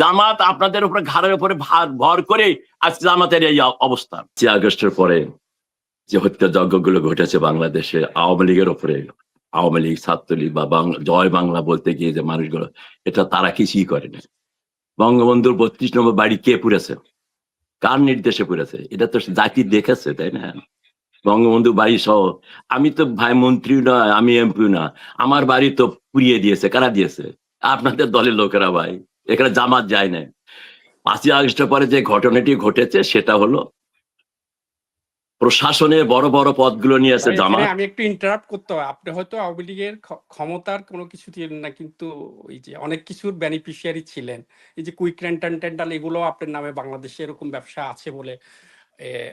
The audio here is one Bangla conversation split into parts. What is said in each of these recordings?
জামাত আপনাদের উপরে ঘাড়ের উপরে ভার ভর করে আজকে জামাতের এই অবস্থা। আগস্টের পরে যে হত্যা হত্যাযজ্ঞগুলো ঘটেছে বাংলাদেশে, আওয়ামী লীগের উপরে, আওয়ামী লীগ, ছাত্রলীগ বা জয় বাংলা বলতে গিয়ে যে মানুষগুলো, এটা তারা কিছুই করেনি বঙ্গবন্ধুর বত্রিশ নম্বর বাড়ি কে পুড়েছে কার নির্দেশে পুড়েছে এটা তো জাতি দেখেছে, তাই না? বঙ্গবন্ধু বাড়ি সহ, আমি তো ভাই মন্ত্রী না, আমি এমপি না, আমার বাড়ি তো পুড়িয়ে দিয়েছে, কারা দিয়েছে? আপনাদের দলের লোকেরা ভাই। এখানে জামাত যায় না পাঁচই আগস্টের পরে যে ঘটনাটি ঘটেছে সেটা হলো প্রশাসনের বড় বড় পদগুলো নিয়েছে ভাই, জামাত আমি একটু ইন্টারাপ্ট করতে হয়। আপনি হয়তো আওয়ামী লীগের ক্ষ- ক্ষমতার কোনো কিছু ছিলেন না কিন্তু ওই যে অনেক কিছুর বেনিফিশিয়ারি ছিলেন। এই যে কুইক রেন্টাল টেন্টাল এগুলো আপনার নামে বাংলাদেশে এরকম ব্যবসা আছে বলে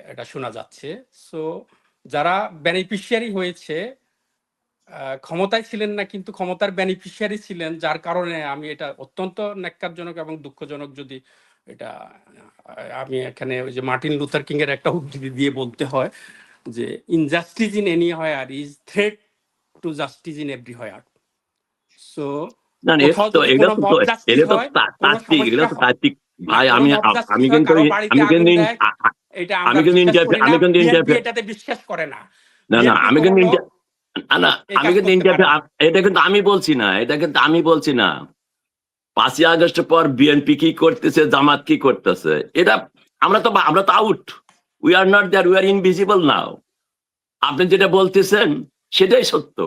এটা শোনা যাচ্ছে। সো যারা বেনিফিশিয়ারি হয়েছে ক্ষমতায় ছিলেন না কিন্তু ক্ষমতার বেনিফিশিয়ারি ছিলেন যার কারণে আমি এটা অত্যন্ত ন্যাক্কারজনক এবং দুঃখজনক যদি এটা আমি এখানে ওই যে মার্টিন লুথার কিং এর একটা উদ্ধৃতি দিয়ে বলতে হয় যে injustice in anywhere is threat to justice in everywhere হয়, তো তাত্ত্বিক ভাই আমি আমি কিন্তু আমি কিন্তু আমি কিন্তু আমি কিন্তু এটাতে বিশ্বাস করে না। না না আমি কিন্তু না আমি কিন্তু এটা কিন্তু আমি বলছি না এটা কিন্তু আমি বলছি না। পাঁচই আগস্টের পর বিএনপি কি করতেছে জামাত কি করতেছে এটা আমরা তো আমরা তো out we are not there we are invisible now আপনি যেটা বলতেছেন সেটাই সত্য।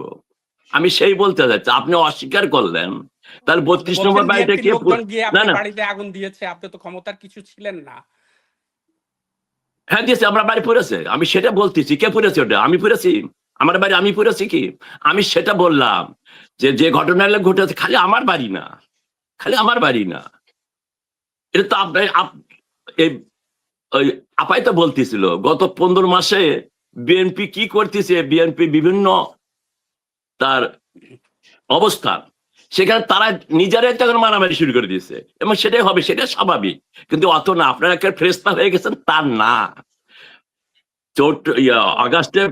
আমি সেই বলতে যাচ্ছি আপনি অস্বীকার করলেন। তাহলে বত্রিশ নম্বর কে না না। বাড়িতে আগুন দিয়েছে আপনি তো ক্ষমতার কিছু ছিলেন না। হ্যাঁ দিয়েছে আমরা বাড়ি পড়েছে আমি সেটা বলতেছি কে পড়েছে ওটা? আমি পড়েছি আমার বাড়ি আমি পড়েছি কি আমি সেটা বললাম যে যে ঘটনাগুলো ঘটেছে, খালি আমার বাড়ি না। খালি আমার বাড়ি না। এটা তো আপনার আপাই তো বলতেছিল, গত পনেরো মাসে বিএনপি কি করতেছে, বিএনপি বিভিন্ন তার অবস্থান, সেখানে তারা নিজেরাই তখন মারামারি শুরু করে দিয়েছে। এবং সেটাই হবে, সেটাই স্বাভাবিক। কিন্তু অত না, আপনারা ফ্রেস্তা হয়ে গেছেন তার না। চোট আগস্টে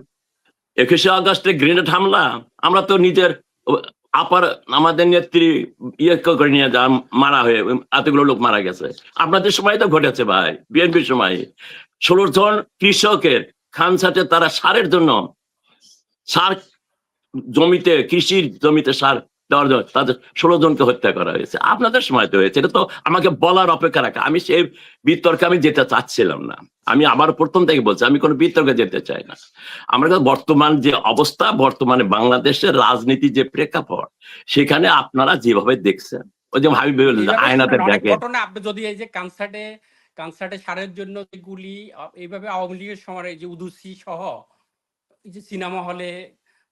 একুশে আগস্টে গ্রেনেড হামলা, আমরা তো নিজের আপার আমাদের নেত্রী ইয়ে করে নিয়ে যা মারা হয়ে, এতগুলো লোক মারা গেছে। আপনাদের সময় তো ঘটেছে ভাই, বিএনপির সময়। ষোলো জন কৃষকের খান সাথে তারা সারের জন্য সার জমিতে, কৃষির জমিতে সার জন্য তাদের ষোলো জনকে হত্যা করা হয়েছে। আপনাদের সময় তো হয়েছে এটা তো আমাকে বলার অপেক্ষা রাখা। আমি সেই বিতর্কে আমি যেতে চাচ্ছিলাম না। আমি আবার প্রথম থেকে বলছি আমি কোনো বিতর্কে যেতে চাই না। আমরা তো বর্তমান যে অবস্থা বর্তমানে বাংলাদেশের রাজনীতি যে প্রেক্ষাপট সেখানে আপনারা যেভাবে দেখছেন ওই যে এইভাবে আয়নাতে আপনি যদি এই যে কনসার্টে কনসার্টে সারের জন্য গুলি এইভাবে আওয়ামী লীগের সময় যে উদুসি সহ এই যে সিনেমা হলে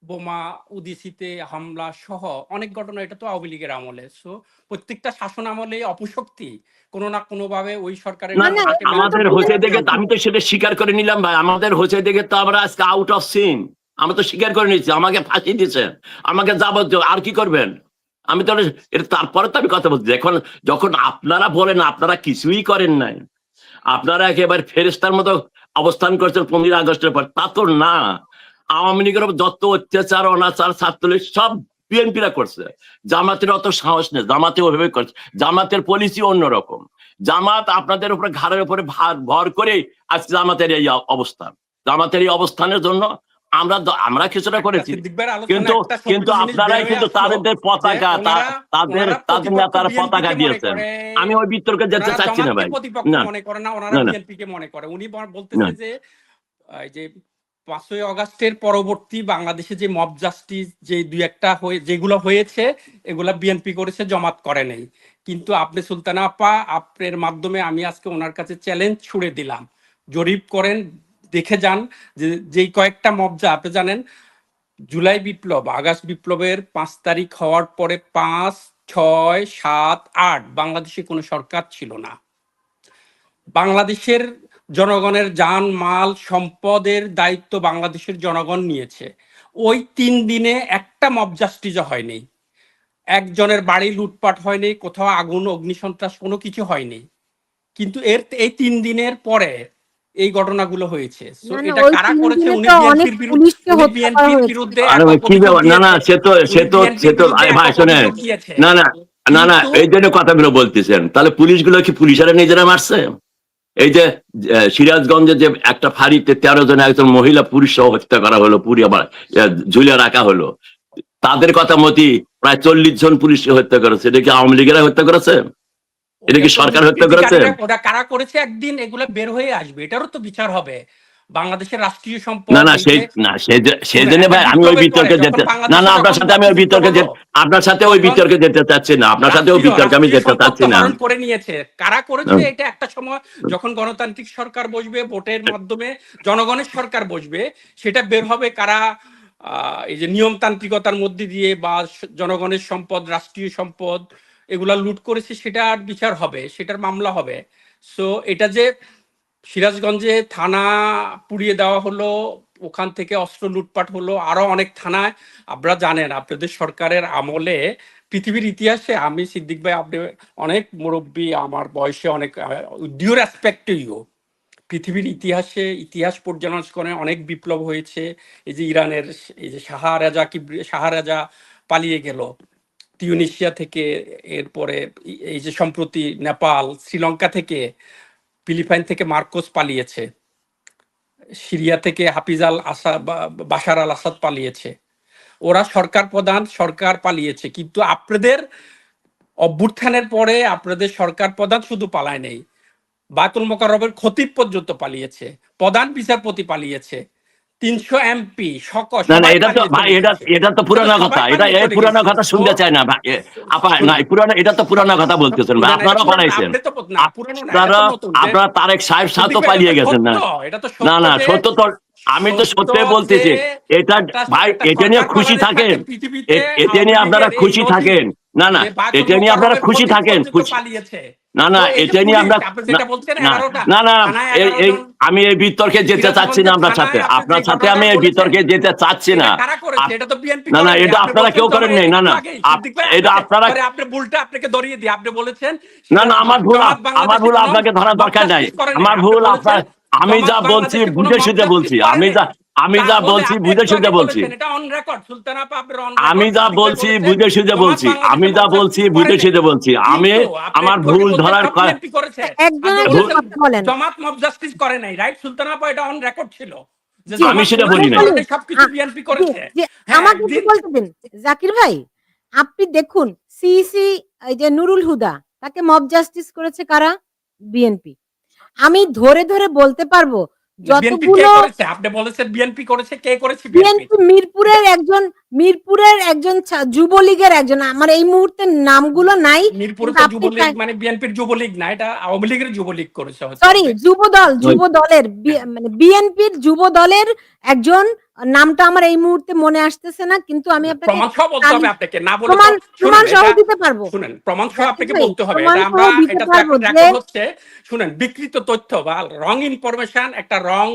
বোমা উদিসিতে হামলা সহ অনেক ঘটনা এটা তো আওয়ামী লীগের আমলে। সো প্রত্যেকটা শাসন আমলে অপশক্তি। কোনো না কোনো ভাবে ওই সরকারের মানে আমাদের হচ্ছে দেখে আমি তো সেটা স্বীকার করে নিলাম ভাই। আমাদের হচ্ছে দেখে তো আমরা আজকে আউট অফ সিন আমরা তো স্বীকার করে নিচ্ছি আমাকে ফাঁসি দিয়েছেন। আমাকে যাবতীয় আর কি করবেন? আমি তো এটা তারপরে তো আমি কথা বলছি। এখন যখন আপনারা বলেন আপনারা কিছুই করেন নাই। আপনারা একেবারে ফেরেস্তার মতো অবস্থান করছেন পনেরোই আগস্টের পর। তা তো না। আওয়ামী লীগের যত অত্যাচার অনাচার ছাত্রলীগ সব বিএনপিরা করছে। জামাতের অত সাহস নেই জামাতে ওইভাবে করছে। জামাতের পলিসি অন্যরকম। জামাত আপনাদের উপরে ঘাড়ের উপরে ভার ভর করে আজকে জামাতের এই অবস্থান জামাতের এই অবস্থানের জন্য আমরা আমরা কিছুটা করেছি। কিন্তু কিন্তু আপনারাই কিন্তু তাদের পতাকা তাদের তাদের নেতারা পতাকা দিয়েছেন। আমি ওই বিতর্কে যেতে চাচ্ছি না ভাই। না। মনে করে না ওনারা। বিএনপি কে মনে করে। উনি বল- বলতেছে। যে যে পাঁচই অগাস্টের পরবর্তী বাংলাদেশে যে মব জাস্টিস যে দুই একটা হয়ে, যেগুলো হয়েছে, এগুলা বিএনপি করেছে, জমাত করে নেই। কিন্তু আপনি সুলতানা আপা আপনার মাধ্যমে আমি আজকে ওনার কাছে চ্যালেঞ্জ ছুড়ে দিলাম। জরিপ করেন, দেখে যান যে, যেই কয়েকটা মবজা আপনি জানেন, জুলাই বিপ্লব, আগস্ট বিপ্লবের পাঁচ তারিখ হওয়ার পরে পাঁচ, ছয়, সাত, আট, বাংলাদেশে কোনো সরকার ছিল না। বাংলাদেশের জনগণের যান মাল সম্পদের দায়িত্ব বাংলাদেশের জনগণ নিয়েছে। ওই তিন দিনে একটা মব জাস্টিস হয়নি। একজনের বাড়ি লুটপাট হয়নি কোথাও আগুন অগ্নিসন্ত্রাস কোনো কিছু হয়নি। কিন্তু এর এই তিন দিনের পরে এই ঘটনাগুলো হয়েছে। এটা কারা করেছে? উনি বিএনপির বিরুদ্ধে উনি বিএনপির বিরুদ্ধে আরে কি না না সে তো সে তো সে তো ভাই দিয়েছে। না না না না এই জন্য কথাগুলো বলতেছেন। তাহলে পুলিশগুলো কি পুলিশেরা নিজেরা মারছে? এই যে সিরাজগঞ্জে যে একটা ফাঁড়িতে তেরো জন একজন মহিলা পুরুষ সহ হত্যা করা হলো পুরী আবার ঝুলে ঝুলিয়ে রাখা হলো তাদের কথা মতি প্রায় চল্লিশ জন পুলিশকে হত্যা করেছে। এটা কি আওয়ামী লীগেরা হত্যা করেছে? এটা কি সরকার হত্যা করেছে? ওটা কারা করেছে একদিন এগুলো বের হয়ে আসবে এটারও তো বিচার হবে। বাংলাদেশের রাষ্ট্রীয় সম্পদ না না সেই না সেই যে- সেই শুনে, জন্য ভাই আমি ওই বিতর্কে যেতে না না আপনার সাথে আমি ওই বিতর্কে আপনার সাথে ওই বিতর্কে যেতে চাচ্ছি না আপনার সাথে ওই বিতর্কে আমি যেতে চাচ্ছি না। করে নিয়েছে। কারা করেছে? এটা একটা সময় যখন গণতান্ত্রিক সরকার বসবে ভোটের মাধ্যমে জনগণের সরকার বসবে সেটা বের হবে কারা? আহ, এই যে নিয়মতান্ত্রিকতার মধ্যে দিয়ে বা জনগণের সম্পদ রাষ্ট্রীয় সম্পদ এগুলা লুট করেছে সেটা আর বিচার হবে সেটার মামলা হবে। সো এটা যে সিরাজগঞ্জে থানা পুড়িয়ে দেওয়া হলো, ওখান থেকে অস্ত্র লুটপাট হলো, আরও অনেক থানায়। আপনারা জানেন, আপনাদের সরকারের আমলে পৃথিবীর ইতিহাসে আমি সিদ্দিক ভাই, আপনি অনেক মুরব্বী, আমার বয়সে অনেক ডিউর অ্যাসপেক্টেও পৃথিবীর ইতিহাসে, ইতিহাস পর্যালোচনা অনেক বিপ্লব হয়েছে। এই যে ইরানের এই যে শাহরাজা কি শাহরাজা পালিয়ে গেল। টিউনিশিয়া থেকে, এরপরে এই যে সম্প্রতি নেপাল, শ্রীলঙ্কা থেকে ফিলিপাইন থেকে মার্কোস পালিয়েছে। সিরিয়া থেকে হাফিজ আল আসাদ বাশার আল আসাদ পালিয়েছে। ওরা সরকার প্রধান, সরকার পালিয়েছে। কিন্তু আপনাদের অভ্যুত্থানের পরে আপনাদের সরকার প্রধান শুধু পালায় নেই। বাতুল মোকারবের ক্ষতি পর্যন্ত পালিয়েছে। প্রধান বিচারপতি পালিয়েছে। তিনশো এমপি সকল না না এটা তো ভাই এটা এটা তো পুরানো কথা এটা এই পুরানো কথা শুনতে চায় না ভাই আপা না পুরানো এটা তো পুরানো কথা বলতেছেন ভাই আপনারা পালাইছেন আপনারা আপনারা তারেক সাহেব সাহেব তো পালিয়ে গেছেন না। না না সত্য তো আমি তো সত্য বলতেছি এটা ভাই এটা নিয়ে খুশি থাকেন। এটা নিয়ে আপনারা খুশি থাকেন। না না এটা নিয়ে আপনারা খুশি থাকেন খুশি পালিয়েছে। না না এটা নিয়ে আমরা না, না 11টা, না না থানায় এই- 11 এই জন আমি এই বিতর্কে যেতে চাচ্ছি না আপনার সাথে আপনার সাথে আমি এই বিতর্কে যেতে চাচ্ছি না। না, না, এটা আপনারা কেউ তো করেননি। একটু না, না, এটা আপনারা- আপনি ভুলটা আপনাকে ধরিয়ে দিই আপনি বলেছেন না না আমার ভুল আমার ভুল আপনাকে ধরার দরকার নাই। আমার ভুল আপনার আমি যা বলছি বুঝে justice বলছি। আমি যা আমি যা বলছি বুঝে শুনে বলছি। আমি যা বলছি বুঝে শুনে বলছি। আমি যা বলছি বুঝে। শুনে বলছি। আমি আমার ভুল ধরার জামাত মব জাস্টিস করে নাই রাইট সুলতান আপা এটা অন রেকর্ড ছিল। আমি সেটা বলি নাই। সবকিছু বিএনপি করেছে। হ্যাঁ, আমাকে বলতে দিন। জাকির ভাই আপনি দেখুন সিইসি এই যে নুরুল হুদা তাকে মব জাস্টিস করেছে কারা? বিএনপি আমি ধরে ধরে বলতে পারব যতগুলো আপনি বলেছেন বিএনপি করেছে কে করেছে বিএনপি বিএনপি মিরপুরের একজন মিরপুরের একজন যুবলীগের একজন আমার এই মুহূর্তে নামগুলো নাই। মিরপুরে তো যুবলীগ মানে বিএনপির যুবলীগ না এটা আওয়ামী লীগের যুবলীগ করেছে সরি যুব দল যুব দলের মানে বিএনপির যুব দলের একজন নামটা আমার এই মুহূর্তে মনে আসতেছে না কিন্তু আমি আপনাকে প্রমাণ সহ বলতে হবে আপনাকে না বলে প্রমাণ শুনেন, সহ দিতে পারব। শুনেন প্রমাণ সহ আপনাকে বলতে হবে এটা আমরা এটা তো হচ্ছে শুনেন বিকৃত তথ্য বা রং ইনফরমেশন একটা রং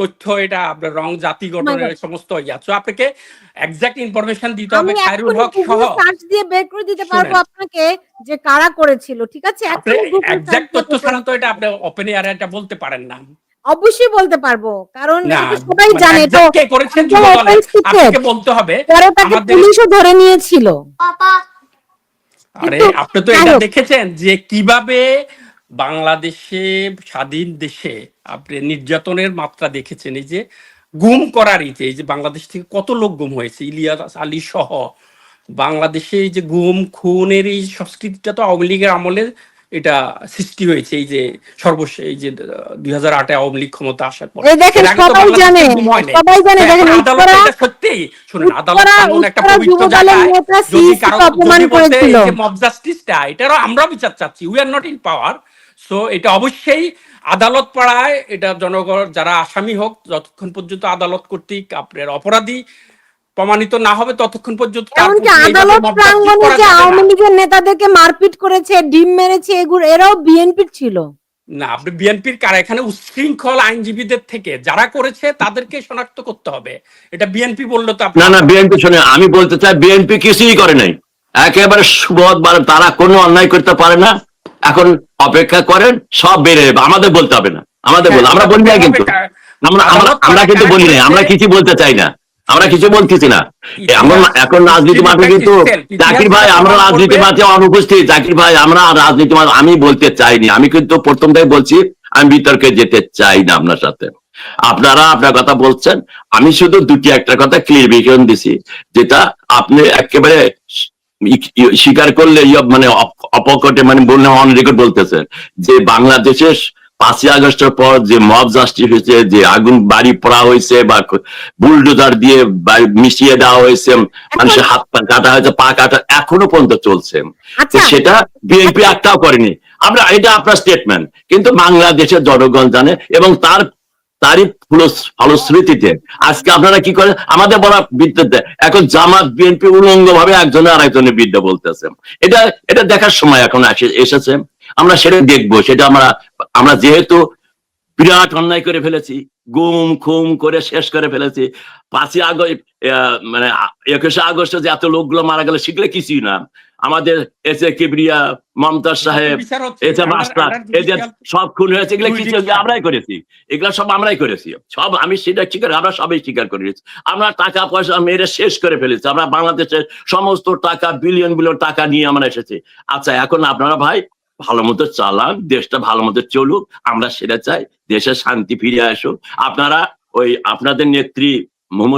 তথ্য এটা আপনার রং জাতি গঠনের সমস্ত ইয়া। সো আপনাকে এক্সাক্ট ইনফরমেশন দিতে হবে খায়রুল হক সহ। সার্চ দিয়ে বের করে দিতে পারব। আপনাকে যে কারা করেছিল ঠিক আছে? এক্সাক্ট তথ্য ছাড়া তো এটা আপনি ওপেন এয়ারে এটা বলতে পারেন না। অবশ্যই বলতে পারব। কারণ সবাই মানে জানে তো কে করেছেন। আপনাকে বলতে হবে পরে তাকে পুলিশও ধরে নিয়েছিল। আরে আপনি তো এটা দেখেছেন যে কীভাবে বাংলাদেশে স্বাধীন দেশে আপনি নির্যাতনের মাত্রা দেখেছেন এই যে গুম করার এই যে বাংলাদেশ থেকে কত লোক গুম হয়েছে ইলিয়াস আলী সহ। বাংলাদেশে এই যে গুম খুনের এই সংস্কৃতিটা তো আওয়ামী লীগের আমলে এটা সৃষ্টি হয়েছে এই যে সর্বশেষ এই যে দুই হাজার আটে আওয়ামী লীগ ক্ষমতা আসার পর সবাই জানে গুম হয়। সবাই জানে দেখেন সত্যিই শুনুন আদালত এমন একটা পবিত্র জায়গায় অপমান করেছিল মব জাস্টিসটা এটারও আমরা বিচার চাচ্ছি we are not in power so এটা অবশ্যই আদালত পাড়ায় এটা জনগণ যারা আসামি হোক যতক্ষণ পর্যন্ত আদালত কর্তৃক আপনার অপরাধী প্রমাণিত না হবে ততক্ষণ পর্যন্ত এমনকি আদালত প্রাঙ্গণে যে আওয়ামী লীগের নেতাদেরকে মারপিট করেছে ডিম মেরেছে এগুলো এরাও বিএনপির ছিল। না আপনি বিএনপির কারা? এখানে উচ্ছৃঙ্খল আইনজীবীদের থেকে যারা করেছে তাদেরকে শনাক্ত করতে হবে। এটা বিএনপি বলল তো না না বিএনপি শুনে আমি বলতে চাই বিএনপি কিছুই করে নাই। একেবারে সুবোধ মানে তারা কোনো অন্যায় করতে পারে না। এখন অপেক্ষা করেন সব বেড়ে যাবে। আমাদের বলতে হবে না। আমাদের বল আমরা বলি না কিন্তু। আমরা আমরা আমরা কিন্তু বলি না আমরা কিছু বলতে চাই না। আমরা কিছু বলতেছি না। এখন এখন রাজনীতি মাঠে কিন্তু জাকির ভাই আমরা রাজনীতি মাঠে অনুপস্থিত। জাকির ভাই আমরা রাজনীতি মাঠে আমি বলতে চাইনি। আমি কিন্তু প্রথম থেকে বলছি আমি বিতর্কে যেতে চাই না আপনার সাথে। আপনারা আপনার কথা বলছেন। আমি শুধু দুটি একটা কথা ক্লিয়ারিফিকেশন দিছি যেটা আপনি একেবারে স্বীকার করলে ইয়ে মানে অপ- অপকটে মানে বললে অন রেকর্ড বলতেছেন যে বাংলাদেশের পাঁচই আগস্টের পর যে মব জাস্টিস হয়েছে যে আগুন বাড়ি পড়া হয়েছে বা বুলডোজার দিয়ে মিশিয়ে দেওয়া হয়েছে মানুষের হাত পা কাটা হয়েছে পা কাটা এখনও পর্যন্ত চলছে। আচ্ছা। সেটা বিএনপি একটাও করেনি। আমরা এটা আপনার স্টেটমেন্ট কিন্তু বাংলাদেশের জনগণ জানে এবং তার তারই ফলশ্রুতিতে আজকে আপনারা কি করেন? আমাদের বলা বিদ্যুৎ এখন জামাত বিএনপি উলঙ্গ ভাবে একজনের আরেকজনের বিদ্যা বলতেছে। এটা এটা দেখার সময় এখন এসেছে। আমরা সেটা দেখব সেটা আমরা আমরা যেহেতু বিরাট অন্যায় করে ফেলেছি গুম খুম করে শেষ করে ফেলেছি পাঁচই আগস্ট মানে একুশে আগস্টে যে এত লোকগুলো মারা গেল সেগুলো কিছুই না। আমাদের এস এ কিবরিয়া মমতাজ সাহেব এসে under- মাস্টার judicial- সব খুন হয়েছে এগুলো কিছু আমরাই করেছি। এগুলো সব আমরাই করেছি। সব আমি সেটা স্বীকার আমরা সবাই স্বীকার করেছি আমরা টাকা পয়সা মেরে শেষ করে ফেলেছি। আমরা বাংলাদেশের সমস্ত টাকা বিলিয়ন বিলিয়ন টাকা নিয়ে আমরা এসেছি। আচ্ছা এখন আপনারা ভাই ভালো মতো চালান দেশটা ভালো মতো চলুক, আমরা সেটা চাই, দেশে শান্তি ফিরে আসুক। আপনারা ওই আপনাদের নেত্রী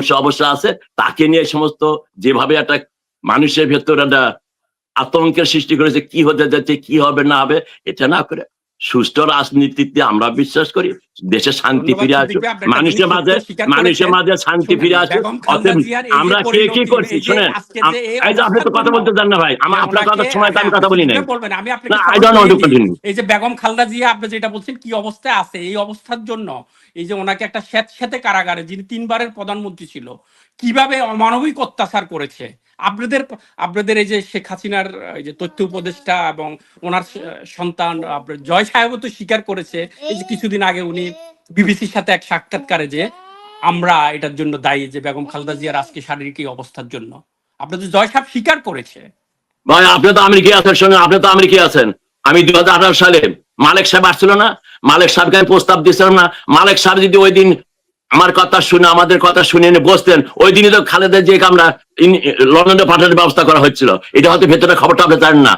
শাহ অবশ্য আছে, তাকে নিয়ে সমস্ত যেভাবে একটা মানুষের ভেতর একটা আতঙ্কের সৃষ্টি করেছে, কি হতে যাচ্ছে, কি হবে, না হবে, এটা না করে সুষ্ঠ রাজনীতিতে আমরা বিশ্বাস করি দেশে শান্তি ফিরে আসুক। মানুষের মাঝে মানুষের মাঝে শান্তি ফিরে আসুক। অতএব আমরা কে কি করছি? শুনেন এই যে আপনি তো কথা বলতে চান না ভাই। আমার আপনার কথা সময় আমি হ্যাঁ, কথা বলি নাই। আমি আপনাকে না, continue. এই যে বেগম খালদা জিয়া আপনি যেটা বলছেন কি অবস্থায় আছে? এই অবস্থার জন্য এই যে ওনাকে একটা স্যাঁতস্যাঁতে কারাগারে যিনি তিনবারের প্রধানমন্ত্রী ছিল কীভাবে অমানবিক অত্যাচার করেছে? আপনাদের আপনাদের এই যে শেখ হাসিনার, এই যে তথ্য উপদেষ্টা এবং ওনার সন্তান জয় সাহেবও তো স্বীকার করেছে। এই যে কিছুদিন আগে উনি বিবিসির সাথে এক সাক্ষাৎকারে যে আমরা এটার জন্য দায়ী যে বেগম খালদা জিয়ার আজকে শারীরিক অবস্থার জন্য। আপনাদের জয় সাহেব স্বীকার করেছে। ভাই, আপনি তো আমেরিকায় আছেন শুনে আপনি তো আমেরিকায় আছেন? আমি দুই হাজার আঠারো সালে মালিক সাহেব আসছিল না? মালিক সাহেবকে আমি প্রস্তাব দিয়েছিলাম না? মালিক সাহেব যদি ওই দিন আমার কথা শুনে, আমাদের কথা শুনে এনে বসতেন। ওই দিনই তো খালেদের যে আমরা লন্ডনে পাঠানোর ব্যবস্থা করা হচ্ছিল। এটা হয়তো ভেতরে খবরটা আপনি জানেন না।